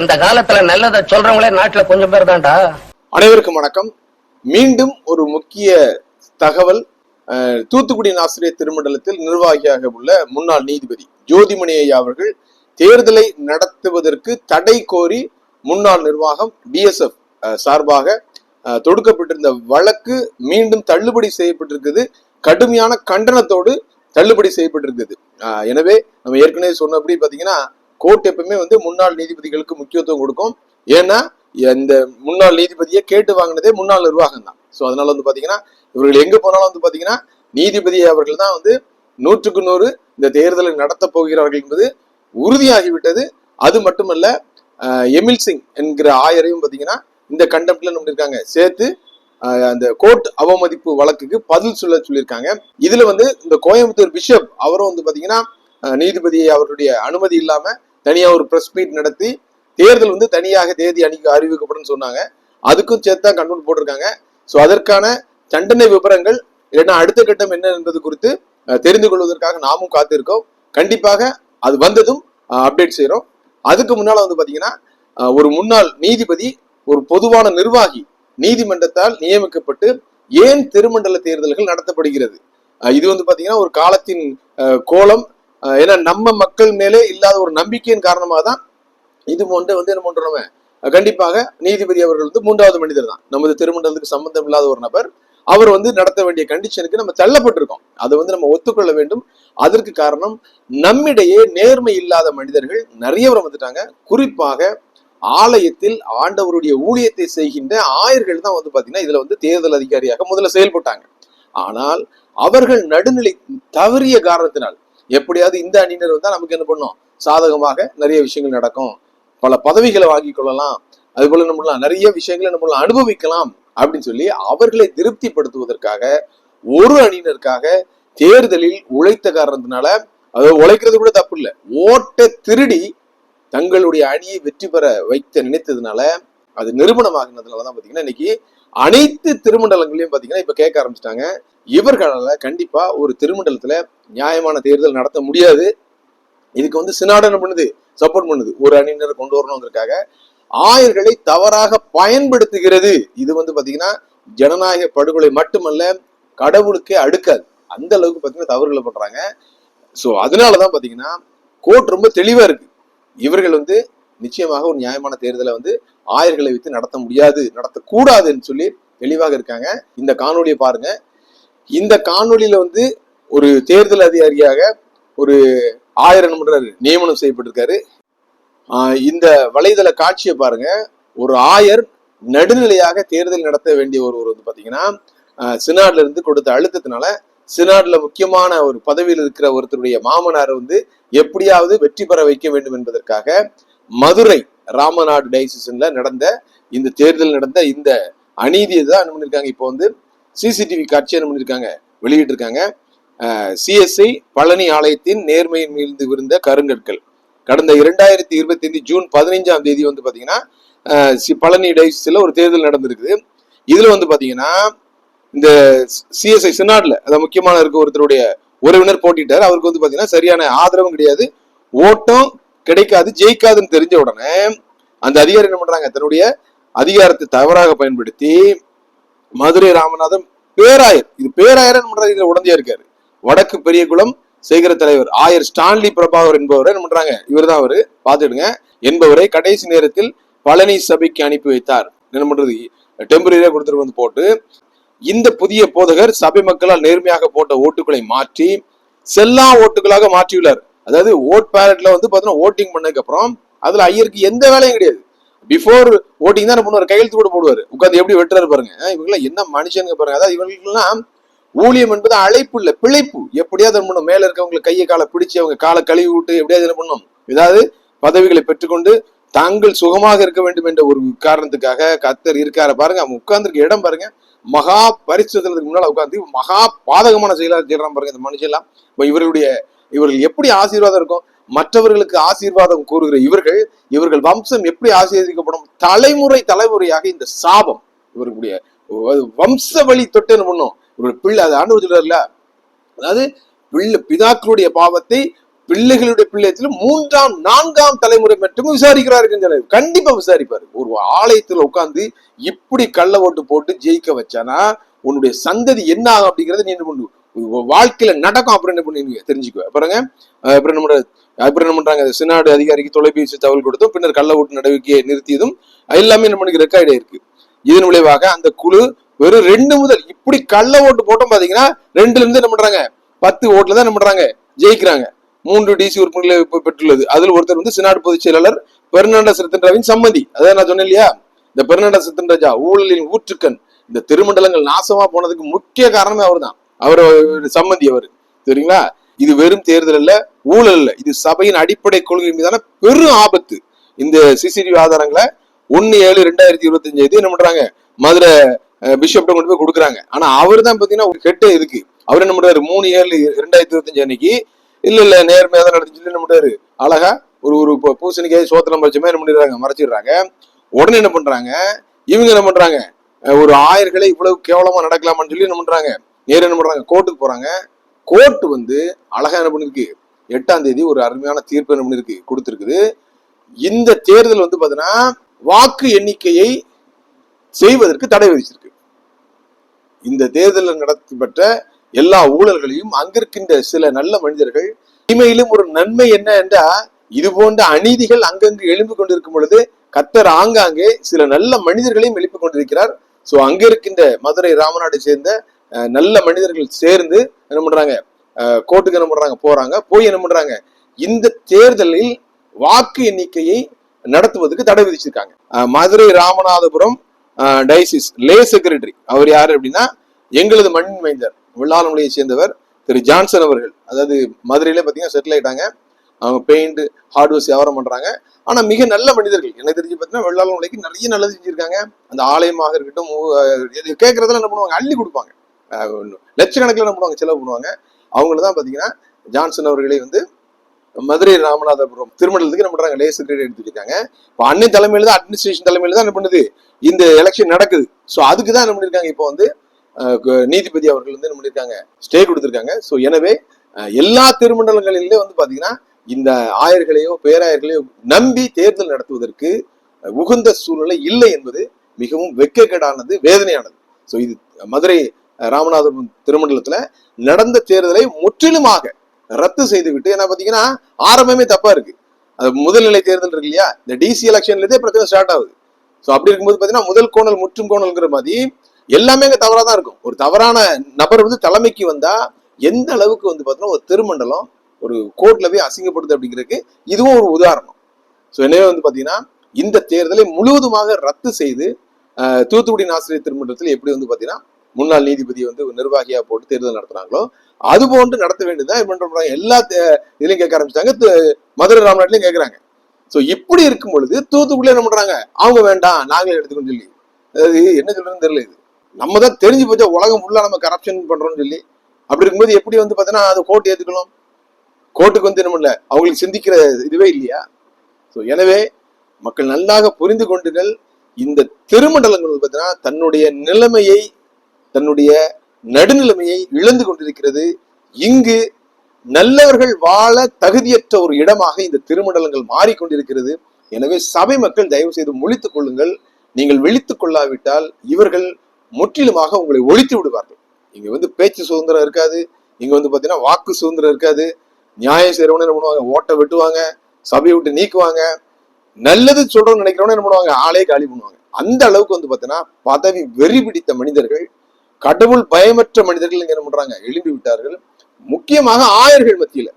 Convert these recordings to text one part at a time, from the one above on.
இந்த காலத்துல நல்லதை சொல்றவங்களே நாட்டுல கொஞ்சம் பேர் தான்டா. அனைவருக்கும் வணக்கம். மீண்டும் ஒரு முக்கிய தகவல் தூத்துக்குடி நாசிரியர் திருமண்டலத்தில் நிர்வாகியாக உள்ள முன்னாள் நீதிபதி ஜோதிமணி ஐயா அவர்கள் தேர்தலை நடத்துவதற்கு தடை கோரி முன்னாள் நிர்வாகம் டிஎஸ்எஃப் சார்பாக தொடுக்கப்பட்டிருந்த வழக்கு மீண்டும் தள்ளுபடி செய்யப்பட்டிருக்குது. கடுமையான கண்டனத்தோடு தள்ளுபடி செய்யப்பட்டிருக்குது. எனவே நம்ம ஏற்கனவே சொன்னபடி பாத்தீங்கன்னா கோர்ட் எப்பவுமே வந்து முன்னாள் நீதிபதிகளுக்கு முக்கியத்துவம் கொடுக்கும். ஏன்னா இந்த முன்னாள் நீதிபதியை கேட்டு வாங்கினதே முன்னாள் நிர்வாகம் தான். ஸோ அதனால வந்து பாத்தீங்கன்னா இவர்கள் எங்க போனாலும் வந்து பாத்தீங்கன்னா நீதிபதி அவர்கள் தான் வந்து நூற்றுக்கு நூறு இந்த தேர்தலை நடத்த போகிறார்கள் என்பது உறுதியாகிவிட்டது. அது மட்டுமல்ல எமில் சிங் என்கிற ஆயரையும் பாத்தீங்கன்னா இந்த கண்டெம்ட்ல நம்ம இருக்காங்க சேர்த்து அந்த கோர்ட் அவமதிப்பு வழக்குக்கு பதில் சொல்ல சொல்லியிருக்காங்க. இதுல வந்து இந்த கோயம்புத்தூர் பிஷப் அவரும் வந்து பாத்தீங்கன்னா நீதிபதி அவருடைய அனுமதி இல்லாம தனியா ஒரு பிரஸ் மீட் நடத்தி தேர்தல் வந்து தனியாக தேதி அணிக்கு அறிவிக்கப்படும் சொன்னாங்க. அதுக்கும் சேர்த்து தான் கண்ட்ரோல் போட்டிருக்காங்க. ஸோ அதற்கான தண்டனை விவரங்கள் இல்லைன்னா அடுத்த கட்டம் என்ன என்பது குறித்து தெரிந்து கொள்வதற்காக நாமும் காத்திருக்கோம். கண்டிப்பாக அது வந்ததும் அப்டேட் செய்கிறோம் அதுக்கு முன்னால் வந்து பார்த்தீங்கன்னா ஒரு முன்னாள் நீதிபதி ஒரு பொதுவான நிர்வாகி நீதிமன்றத்தால் நியமிக்கப்பட்டு ஏன் திருமண்டல தேர்தல்கள் நடத்தப்படுகிறது? இது வந்து பார்த்தீங்கன்னா ஒரு காலத்தின் கோலம் ஏன்னா நம்ம மக்கள் மேலே இல்லாத ஒரு நம்பிக்கையின் காரணமாக தான் இது போன்று வந்து என்ன பண்றோம் கண்டிப்பாக நீதிபதி அவர்கள் வந்து மூன்றாவது மனிதர் தான். நமது திருமண்டலத்துக்கு சம்பந்தம் இல்லாத ஒரு நபர். அவர் வந்து நடத்த வேண்டிய கண்டிஷனுக்கு நம்ம தள்ளப்பட்டிருக்கோம். அதை வந்து நம்ம ஒத்துக்கொள்ள வேண்டும். அதற்கு காரணம் நம்மிடையே நேர்மை இல்லாத மனிதர்கள் நிறைய பேர் வந்துட்டாங்க. குறிப்பாக ஆலயத்தில் ஆண்டவருடைய ஊழியத்தை செய்கின்ற ஆயர்கள் தான் வந்து பாத்தீங்கன்னா இதுல வந்து தேர்தல் அதிகாரியாக முதல்ல செயல்பட்டாங்க. ஆனால் அவர்கள் நடுநிலை தவறிய காரணத்தினால் எப்படியாவது இந்த அணியினர் வந்தா நமக்கு என்ன பண்ணும்? சாதகமாக நிறைய விஷயங்கள் நடக்கும். பல பதவிகளை வாங்கி கொள்ளலாம். அது போல நம்ம பண்ணலாம், நிறைய விஷயங்களை நம்ம அனுபவிக்கலாம் அப்படின்னு சொல்லி அவர்களை திருப்திப்படுத்துவதற்காக ஒரு அணியினருக்காக தேர்தலில் உழைத்த காரணத்தினால அதாவது உழைக்கிறது கூட தப்பு இல்லை. ஓட்டை திருடி தங்களுடைய அணியை வெற்றி பெற வைத்த நினைத்ததுனால அது நிரூபணமாகினதுனால தான் பாத்தீங்கன்னா இன்னைக்கு அனைத்து திருமண்டலங்களையும் பாத்தீங்கன்னா இப்ப கேட்க ஆரம்பிச்சிட்டாங்க. இவர்களால கண்டிப்பா ஒரு திருமண்டலத்துல நியாயமான தேர்தல் நடத்த முடியாது. இதுக்கு வந்து சினாடனம் பண்ணுது சப்போர்ட் பண்ணுது. ஒரு அணியினரை கொண்டு வரணுங்கிறதுக்காக ஆயர்களை தவறாக பயன்படுத்துகிறது. இது வந்து பாத்தீங்கன்னா ஜனநாயக படுகொலை மட்டுமல்ல கடவுளுக்கே அடுக்காது. அந்த அளவுக்கு பாத்தீங்கன்னா தவறுகளை பண்றாங்க. ஸோ அதனாலதான் பாத்தீங்கன்னா கோர்ட் ரொம்ப தெளிவா இருக்கு. இவர்கள் வந்து நிச்சயமாக ஒரு நியாயமான தேர்தலை வந்து ஆயர்களை வைத்து நடத்த முடியாது நடத்தக்கூடாதுன்னு சொல்லி தெளிவாக இருக்காங்க. இந்த காணொலியை பாருங்க. இந்த காணொலியில வந்து ஒரு தேர்தல் அதிகாரியாக ஒரு ஆயிரம் நியமனம் செய்யப்பட்டிருக்காரு. இந்த வலைதள காட்சியை பாருங்க. ஒரு ஆயர் நடுநிலையாக தேர்தல் நடத்த வேண்டிய ஒருவர் வந்து பாத்தீங்கன்னா சினாட்ல இருந்து கொடுத்த அழுத்தத்தினால சினாட்ல முக்கியமான ஒரு பதவியில் இருக்கிற ஒருத்தருடைய மாமனார் வந்து எப்படியாவது வெற்றி பெற வைக்க வேண்டும் என்பதற்காக மதுரை ராமநாடு டைசிஷன்ல நடந்த இந்த தேர்தல் நடந்த இந்த அநீதியை தான் என்ன பண்ணியிருக்காங்க இப்போ வந்து சிசிடிவி காட்சி என்ன பண்ணியிருக்காங்க வெளியிட்டிருக்காங்க. சிஎஸ்ஐ பழனி ஆலயத்தின் நேர்மையின் மீது விருந்த கருங்கற்கள். கடந்த இரண்டாயிரத்தி இருபத்தி ஐந்து ஜூன் பதினைஞ்சாம் தேதி வந்து பார்த்தீங்கன்னா சி- பழனி டைசிஸ்ல ஒரு தேர்தல் நடந்திருக்குது இதில் வந்து பார்த்தீங்கன்னா இந்த சிஎஸ்ஐ சினாட்ல அதாவது முக்கியமான இருக்க ஒருத்தருடைய உறவினர் போட்டிட்டார். அவருக்கு வந்து பார்த்தீங்கன்னா சரியான ஆதரவும் கிடையாது. ஓட்டம் கிடைக்காது ஜெயிக்காதுன்னு தெரிஞ்ச உடனே அந்த அதிகாரி என்ன பண்றாங்க? தன்னுடைய அதிகாரத்தை தவறாக பயன்படுத்தி மதுரை ராமநாதன் பேராயர் இது பேராயர் என்ன பண்றாரு? இதுல உடந்தையா இருக்காரு. வடக்கு பெரியகுளம் சேகர தலைவர் ஆயர் ஸ்டான்லி பிரபாகர் என்பவர் என்ன பண்றாங்க? இவர்தான் அவரு. பாத்துடுங்க என்பவரை கடைசி நேரத்தில் பழனி சபைக்கு அனுப்பி வைத்தார். என்ன பண்றது? டெம்பரரியா கொடுத்துட்டு வந்து போட்டு இந்த புதிய போதகர் சபை மக்களால் நேர்மையாக போட்ட ஓட்டுகளை மாற்றி செல்லா ஓட்டுகளாக மாற்றியுள்ளார். அதாவது ஓட் பேலட்ல வந்து பாத்தீங்கன்னா ஓட்டிங் பண்ணதுக்கு அப்புறம் அதுல ஐயருக்கு எந்த வேலையும் கிடையாது. பிஃபோர் ஓட்டிங் தான் பண்ணுவார் கையெழுத்து கூட போடுவார். உட்காந்து எப்படி வெட்டுறாரு பாருங்க. இவங்களாம் என்ன மனுஷனுங்க பாருங்க. அதாவது இவங்களுக்குலாம் ஊழியம் என்பது அழைப்பு இல்லை பிழைப்பு. எப்படியாவது என்ன பண்ணும் மேல இருக்கவங்க கையை காலை பிடிச்சி அவங்க காலை கழுவி விட்டு எப்படியாவது என்ன பண்ணும் ஏதாவது பதவிகளை பெற்றுக்கொண்டு தாங்கள் சுகமாக இருக்க வேண்டும் என்ற ஒரு காரணத்துக்காக கத்தர் இருக்கார பாருங்க. அவங்க உட்கார்ந்துருக்க இடம் பாருங்க. மகா பரிசுத்தலுக்கு முன்னால உட்காந்து மகா பாதகமான செயலா செய்யறான் பாருங்க இந்த மனுஷன் எல்லாம் இப்ப இவர்களுடைய இவர்கள் எப்படி ஆசீர்வாதம் இருக்கும்? மற்றவர்களுக்கு ஆசீர்வாதம் கூறுகிற இவர்கள் இவர்கள் வம்சம் எப்படி ஆசீர்வதிக்கப்படும்? தலைமுறை தலைமுறையாக இந்த சாபம் இவர்களுடைய வம்ச வழி தொட்டு என்ன பண்ணும்? இவருடைய பிள்ளை அது ஆண்டு சொல்றாருல அதாவது பிள்ளை பிதாக்களுடைய பாவத்தை பிள்ளைகளுடைய பிள்ளையத்துல மூன்றாம் நான்காம் தலைமுறை மட்டும் விசாரிக்கிறாரு கண்டிப்பா விசாரிப்பாரு. ஒரு ஆலயத்துல உட்கார்ந்து இப்படி கள்ள ஓட்டு போட்டு ஜெயிக்க வச்சானா உன்னுடைய சந்ததி என்ன ஆகும் அப்படிங்கறத நீ என்ன பண்ணு? வாழ்க்கையில நடக்கும். அப்புறம் என்ன பண்ணுவீங்க தெரிஞ்சுக்குவேன் பாருங்க. அப்புறம் நம்ம அப்புறம் என்ன பண்றாங்க? சினாடு அதிகாரிக்கு தொலைபேசி தகவல் கொடுத்தும் பின்னர் கள்ள ஓட்டு நடவடிக்கையை நிறுத்தியதும் எல்லாமே நம்ம ரெக்கார்டு இருக்கு. இதன் விளைவாக அந்த குழு வெறும் ரெண்டு முதல் இப்படி கள்ள ஓட்டு போட்டோம் பாத்தீங்கன்னா ரெண்டுல இருந்து என்ன பண்றாங்க? பத்து ஓட்டுல தான் என்ன பண்றாங்க? ஜெயிக்கிறாங்க. மூன்று டிசி உறுப்பினர்களை பெற்றுள்ளது. அதில் ஒருத்தர் வந்து சினாடு பொதுச் செயலாளர் பெர்னாண்டஸ் ரத்தன்ராவின் சம்மதி அதான் நான் சொன்னேன் இல்லையா? இந்த பெர்னாண்டோ சித்தன்ராஜா ஊழலின் ஊற்றுக்கண். இந்த திருமண்டலங்கள் நாசமா போனதுக்கு முக்கிய காரணமே அவர் தான் அவர் சம்மந்தி அவர். சரிங்களா? இது வெறும் தேர்தல் அல்ல ஊழல் அல்ல. இது சபையின் அடிப்படை கொள்கை மீதான பெரும் ஆபத்து. இந்த சிசிடிவி ஆதாரங்களை ஒன்னு ஏழு ரெண்டாயிரத்தி இருபத்தி அஞ்சு இது என்ன பண்றாங்க? மதுரை பிஷப்ட கொண்டு போய் கொடுக்குறாங்க. ஆனா அவர் தான் பாத்தீங்கன்னா ஒரு கெட்ட இதுக்கு. அவர் என்ன பண்றாரு? மூணு ஏழு ரெண்டாயிரத்தி இருபத்தஞ்சு அன்னைக்கு இல்ல இல்ல நேர்மையா தான் நடந்துச்சு. சொல்லி என்ன பண்றாரு? அழகா ஒரு ஒரு பூசணிக்காய் சோத்திரம் மறைச்ச மாதிரி என்ன பண்ணிடுறாங்க? மறைச்சிடுறாங்க. உடனே என்ன பண்றாங்க? இவங்க என்ன பண்றாங்க? ஒரு ஆயர்களை இவ்வளவு கேவலமா நடக்கலாமான்னு சொல்லி என்ன பண்றாங்க? நேரம் என்ன பண்றாங்க? கோர்ட்டுக்கு போறாங்க. கோர்ட் வந்து அழகா என்ன பண்ணிருக்கு? எட்டாம் தேதி ஒரு அருமையான தீர்ப்பு என்ன பண்ணிருக்கு? கொடுத்துருக்குது. இந்த தேர்தல் வந்து பாத்தீங்கன்னா வாக்கு எண்ணிக்கையை செய்வதற்கு தடை விதிச்சிருக்கு. இந்த தேர்தலில் நடத்தப்பட்ட எல்லா ஊழல்களையும் அங்கிருக்கின்ற சில நல்ல மனிதர்கள் இனிமையிலும் ஒரு நன்மை என்ன என்றா இது போன்ற அநீதிகள் அங்கங்கு எழும்பு கொண்டிருக்கும் பொழுது கத்தர் ஆங்காங்கே சில நல்ல மனிதர்களையும் எழுப்பிக் கொண்டிருக்கிறார். சோ அங்க இருக்கின்ற மதுரை ராமநாட்டை சேர்ந்த நல்ல மனிதர்கள் சேர்ந்து என்ன பண்றாங்க? கோர்ட்டுக்கு என்ன பண்றாங்க? போறாங்க. போய் என்ன பண்றாங்க? இந்த தேர்தலில் வாக்கு எண்ணிக்கையை நடத்துவதற்கு தடை விதிச்சிருக்காங்க. Madurai Ramanathapuram diocese lay secretary. அவர் யாரு அப்படின்னா எங்களது மண்ணின் மைந்தர் வெள்ளாளமலையை சேர்ந்தவர் திரு ஜான்சன் அவர்கள். அதாவது மதுரையில பாத்தீங்கன்னா செட்டில் ஆயிட்டாங்க. அவங்க பெயிண்ட் ஹார்ட்வேர்ஸ் வியாபாரம் பண்றாங்க. ஆனா மிக நல்ல மனிதர்கள். எனக்கு தெரிஞ்சு பார்த்தீங்கன்னா வெள்ளாளமலைக்கு நிறைய நல்லது செஞ்சிருக்காங்க. அந்த ஆலயமாக இருக்கட்டும் கேட்கறதெல்லாம் என்ன பண்ணுவாங்க? அள்ளி கொடுப்பாங்க. லட்சக்கணக்கில் என்ன பண்ணுவாங்க? செலவு பண்ணுவாங்க. அவங்கள தான் பார்த்தீங்கன்னா ஜான்சன் அவர்களை வந்து மதுரை ராமநாதபுரம் திருமணத்துக்கு என்ன பண்றாங்க? லேசர் கிரேட் எடுத்துருக்காங்க இப்போ அன்னை தலைமையில தான் அட்மினிஸ்ட்ரேஷன் தலைமையில தான் என்ன பண்ணுது? இந்த எலெக்ஷன் நடக்குது. ஸோ அதுக்கு தான் என்ன பண்ணியிருக்காங்க இப்போ வந்து நீதிபதி அவர்கள் வந்து என்ன பண்ணிருக்காங்க? ஸ்டே கொடுத்துருக்காங்க. ஸோ எனவே எல்லா திருமண்டலங்களிலே வந்து பார்த்தீங்கன்னா இந்த ஆயர்களையோ பேராயர்களையோ நம்பி தேர்தல் நடத்துவதற்கு உகந்த சூழ்நிலை இல்லை என்பது மிகவும் வெக்கக்கேடானது வேதனையானது. ஸோ இது மதுரை ராமநாதபுரம் திருமண்டலத்துல நடந்த தேர்தலை முற்றிலுமாக ரத்து செய்துவிட்டு ஏன்னா பாத்தீங்கன்னா ஆரம்பமே தப்பா இருக்கு. அது முதல்நிலை தேர்தல் இருக்கு இல்லையா? இந்த டிசி எலெக்ஷன்லேருந்தே பிரச்சனை ஸ்டார்ட் ஆகுது. ஸோ அப்படி இருக்கும்போது பாத்தீங்கன்னா முதல் கோணல் முற்றும் கோணல்ங்கிற மாதிரி எல்லாமே அங்கே தவறாக தான் இருக்கும். ஒரு தவறான நபர் வந்து தலைமைக்கு வந்தா எந்த அளவுக்கு வந்து பார்த்தீங்கன்னா ஒரு திருமண்டலம் ஒரு கோர்ட்ல போய் அசிங்கப்படுது அப்படிங்கிறதுக்கு இதுவும் ஒரு உதாரணம். ஸோ எனவே வந்து பார்த்தீங்கன்னா இந்த தேர்தலை முழுவதுமாக ரத்து செய்து தூத்துக்குடி ஆசிரியர் திருமண்டலத்தில் எப்படி வந்து பார்த்தீங்கன்னா முன்னாள் நீதிபதி வந்து நிர்வாகியா போட்டு தேர்தல் நடத்துனாங்களோ அது போன்று நடத்த வேண்டியதுதான் என்ன பண்றாங்க எல்லா இதுலயும் கேட்க ஆரம்பிச்சிட்டாங்க. மதுரை ராமநாட்டிலையும் கேட்கறாங்க சோ இப்படி இருக்கும் பொழுது தூத்துக்குள்ளே என்ன பண்றாங்க? அவங்க வேண்டாம் நாங்களே எடுத்துக்கணும் சொல்லி. அது என்ன சொல்றதுன்னு தெரியல இது. நம்ம தான் தெரிஞ்சு போச்சா உலகம் ஃபுல்லா நம்ம கரப்ஷன் பண்றோம்னு சொல்லி. அப்படி இருக்கும்போது எப்படி வந்து பாத்தீங்கன்னா அது கோர்ட் ஏத்துக்கணும்? கோர்ட்டுக்கு வந்து என்ன பண்ணல? அவங்களுக்கு சிந்திக்கிற இதுவே இல்லையா? ஸோ எனவே மக்கள் நல்லாக புரிந்து கொண்டுகள் இந்த திருமண்டலங்கள் பார்த்தீங்கன்னா தன்னுடைய நிலைமையை தன்னுடைய நடுநிலைமையை இழந்து கொண்டிருக்கிறது. இங்கு நல்லவர்கள் வாழ தகுதியற்ற ஒரு இடமாக இந்த திருமண்டலங்கள் மாறிக்கொண்டிருக்கிறது. எனவே சபை மக்கள் தயவு செய்து முழித்துக் கொள்ளுங்கள். நீங்கள் விழித்துக் கொள்ளாவிட்டால் இவர்கள் முற்றிலுமாக உங்களை ஒழித்து விடுவார்கள். இங்க வந்து பேச்சு சுதந்திரம் இருக்காது. இங்க வந்து பாத்தீங்கன்னா வாக்கு சுதந்திரம் இருக்காது. நியாயம் செய்யறவனே என்ன பண்ணுவாங்க? ஓட்டை வெட்டுவாங்க. சபையை விட்டு நீக்குவாங்க. நல்லது சொல்றோம்னு நினைக்கிறவனே என்ன பண்ணுவாங்க? ஆளே காலி பண்ணுவாங்க. அந்த அளவுக்கு வந்து பாத்தீங்கன்னா பதவி வெறி பிடித்த மனிதர்கள் கடவுள் பயமற்ற மனிதர்கள் இங்க என்ன பண்றாங்க எழும்பி விட்டார்கள். முக்கியமாக ஆயர்கள் மத்தியில.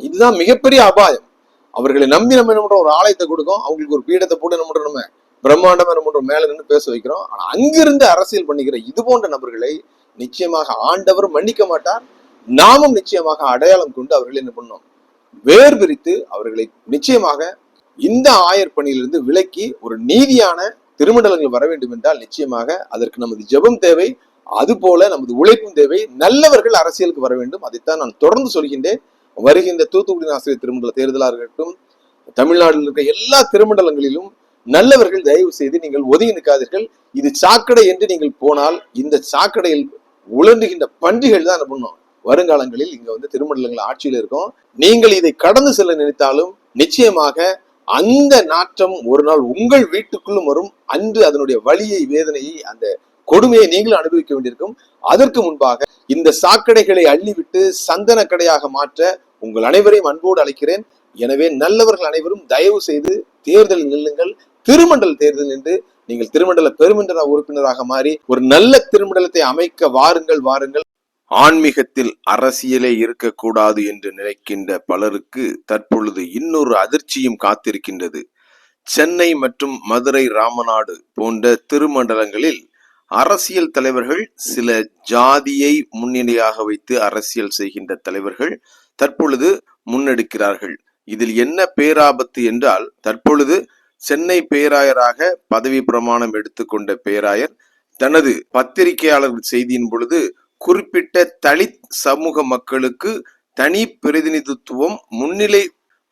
இதுதான் மிகப்பெரிய அபாயம். அவர்களை நம்பி நம்ம என்ன பண்றோம்? ஒரு ஆலயத்தை கொடுக்கும். அவங்களுக்கு ஒரு பீடத்தை போட்டு என்ன பண்றோம் நம்ம? பிரம்மாண்டம் என்ன பண்றோம்? மேல நின்று பேச வைக்கிறோம். ஆனா அங்கிருந்து அரசியல் பண்ணிக்கிற இது போன்ற நபர்களை நிச்சயமாக ஆண்டவர் மன்னிக்க மாட்டார். நாமும் நிச்சயமாக அடையாளம் கொண்டு அவர்களை என்ன பண்ணோம்? வேர் பிரித்து அவர்களை நிச்சயமாக இந்த ஆயர் பணியிலிருந்து விலக்கி ஒரு நீதியான திருமண்டலங்கள் வர வேண்டும் என்றால் நிச்சயமாக அதற்கு நமது ஜெபம் தேவை. அதுபோல நமது உழைப்பும் தேவை. நல்லவர்கள் அரசியலுக்கு வர வேண்டும். அதைத்தான் நான் தொடர்ந்து சொல்கின்றேன். வருகின்ற தூத்துக்குடி ஆசிரியர் திருமண்டல தேர்தலாக இருக்கட்டும் தமிழ்நாட்டில் இருக்க எல்லா திருமண்டலங்களிலும் நல்லவர்கள் தயவு செய்து நீங்கள் ஒதுங்கி நிற்காதீர்கள். இது சாக்கடை என்று நீங்கள் போனால் இந்த சாக்கடையில் உழண்டுகின்ற பன்றிகள் தான் என்ன பண்ணும் வருங்காலங்களில் இங்க வந்து திருமண்டலங்கள் ஆட்சியில் இருக்கும். நீங்கள் இதை கடந்து செல்ல நினைத்தாலும் நிச்சயமாக அந்த நாற்றம் ஒரு நாள் உங்கள் வீட்டுக்குள்ளும் வரும். அன்று அதனுடைய வழியை வேதனையை அந்த கொடுமையை நீங்களும் அனுபவிக்க வேண்டியிருக்கும். அதற்கு முன்பாக இந்த சாக்கடைகளை அள்ளிவிட்டு சந்தன கடையாக மாற்ற உங்கள் அனைவரையும் அன்போடு அழைக்கிறேன். எனவே நல்லவர்கள் அனைவரும் தயவு செய்து தேர்தலில் நில்லுங்கள். திருமண்டல் தேர்தல் என்று நீங்கள் திருமண்டல பெருமண்டல உறுப்பினராக மாறி ஒரு நல்ல திருமண்டலத்தை அமைக்க வாருங்கள் வாருங்கள். ஆன்மீகத்தில் அரசியலே இருக்கக்கூடாது என்று நினைக்கின்ற பலருக்கு தற்பொழுது இன்னொரு அதிர்ச்சியும் காத்திருக்கின்றது. சென்னை மற்றும் மதுரை ராமநாடு போன்ற திருமண்டலங்களில் அரசியல் தலைவர்கள் சில ஜாதியை முன்னிலையாக வைத்து அரசியல் செய்கின்ற தலைவர்கள் தற்பொழுது முன்னெடுக்கிறார்கள். இதில் என்ன பேராபத்து என்றால் தற்பொழுது சென்னை பேராயராக பதவி பிரமாணம் எடுத்துக்கொண்ட பேராயர் தனது பத்திரிகையாளர் செய்தியின் பொழுது குறிப்பிட்ட தலித் சமூக மக்களுக்கு தனி பிரதிநிதித்துவம் முன்னிலை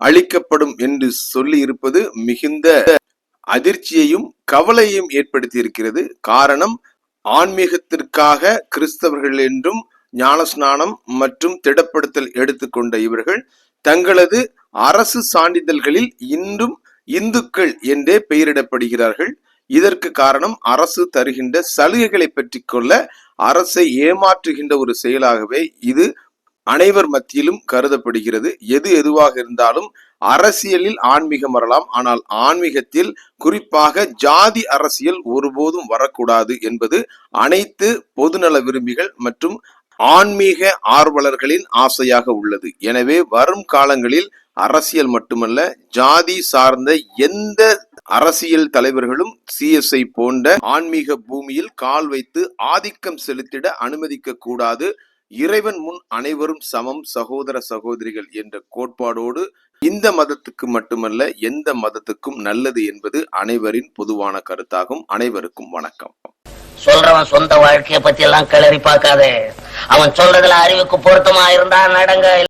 அளிக்கப்படும் என்று சொல்லி இருப்பது மிகுந்த அதிர்ச்சியையும் கவலையும் ஏற்படுத்தியிருக்கிறது. காரணம் ஆன்மீகத்திற்காக கிறிஸ்தவர்கள் என்றும் ஞானஸ்நானம் மற்றும் திடப்படுத்தல் எடுத்துக்கொண்ட இவர்கள் தங்களது அரசு சான்றிதழ்களில் இன்றும் இந்துக்கள் என்றே பெயரிடப்படுகிறார்கள். இதற்கு காரணம் அரசு தருகின்ற சலுகைகளை கொள்ள அரசை ஏமாற்றுகின்ற ஒரு செயலாகவே இது அனைவர் மத்தியிலும் கருதப்படுகிறது. எது எதுவாக இருந்தாலும் அரசியலில் ஆன்மீகம் வரலாம். ஆனால் ஆன்மீகத்தில் குறிப்பாக ஜாதி அரசியல் ஒருபோதும் வரக்கூடாது என்பது அனைத்து பொதுநல விரும்பிகள் மற்றும் ஆன்மீக ஆர்வலர்களின் ஆசையாக உள்ளது. எனவே வரும் காலங்களில் அரசியல் மட்டுமல்ல ஜாதி சார்ந்த எந்த அரசியல் தலைவர்களும் சிஎஸ்ஐ போன்ற ஆன்மீக பூமியில் கால் வைத்து ஆதிக்கம் செலுத்திட அனுமதிக்க கூடாது இறைவன் முன் அனைவரும் சமம் சகோதர சகோதரிகள் என்ற கோட்பாடோடு இந்த மதத்துக்கு மட்டுமல்ல எந்த மதத்துக்கும் நல்லது என்பது அனைவரின் பொதுவான கருத்தாகும். அனைவருக்கும் வணக்கம். சொல்றவன் சொந்த வாழ்க்கையை பத்தி எல்லாம் கிளறி பார்க்காதே. அவன் சொல்றதுல அறிவுக்கு பொருத்தமா இருந்தா நடங்க.